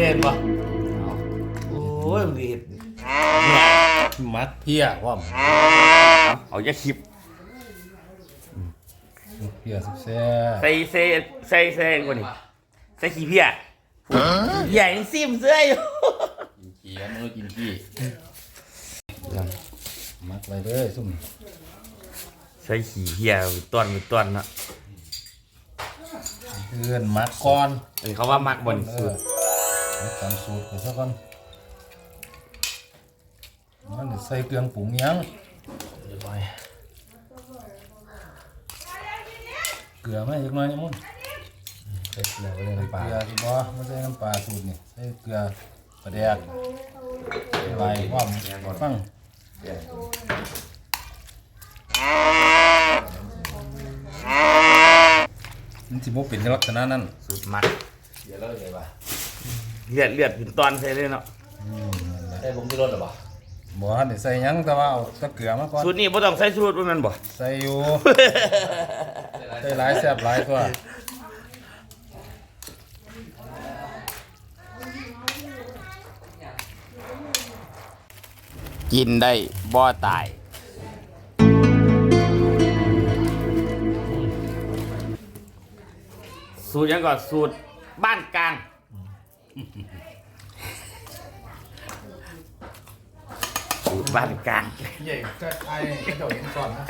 เล่นปะโอ้ยมันดีมักเพี้ยว่าเอาจะคลิปเพี้ยสุดแซ่บใส่ใส่ใส่ใส่กว่านี้ใส่ขี้เพี้ยใหญ่ซิมเสื้ออยู่กินขี้มือกินขี้มักไปเลยซุ่มใส่ขี้เพี้ยต้อนเป็นต้อนเนาะเพื่อนมักก่อนเออเขาว่ามักบนเอสุอดมัก ตามสูตรไปซะก่อนมันใส่เครื่องปรุงหยังเรียบร้อยเกลือไหมจักหน่อยนี่มุ่นใส่เกลือเลยน้ำปลาเกลือสิบ่ไม่ใส่น้ำปลาสูตรนี่ใส่เกลือปลาแดกใบว่าฟังมันสิบ่เป็นลักษณะนั้นสุดมักเดี๋ยวเลิกเลยป่ะ เลือดเลือดเป็นต้อนใส่เลยเนาะได้ผมที่รถหรอป่ะบ่ทันได้ใส่หยังแต่ว่าเอาแตะเกลือมาก่อน สูตรนี้บ่ต้องใส่สูตรมันบ่ ใส่อยู่ ใส่หลายแซ่บหลายตัวกินได้บ่ตาย สูตรหยังก่อนสูตรบ้านกลาง สูตรบ้านกลางใหญ่ก็ไอ้เจ้าเห็นก่อนนะ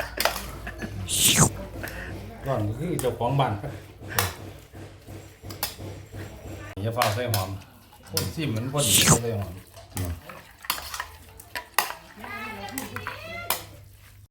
ก่อนก็คือเจ้าของบ้านครับอย่าฟ้าใส่หอมคนซิมมันพอดีใส่หอม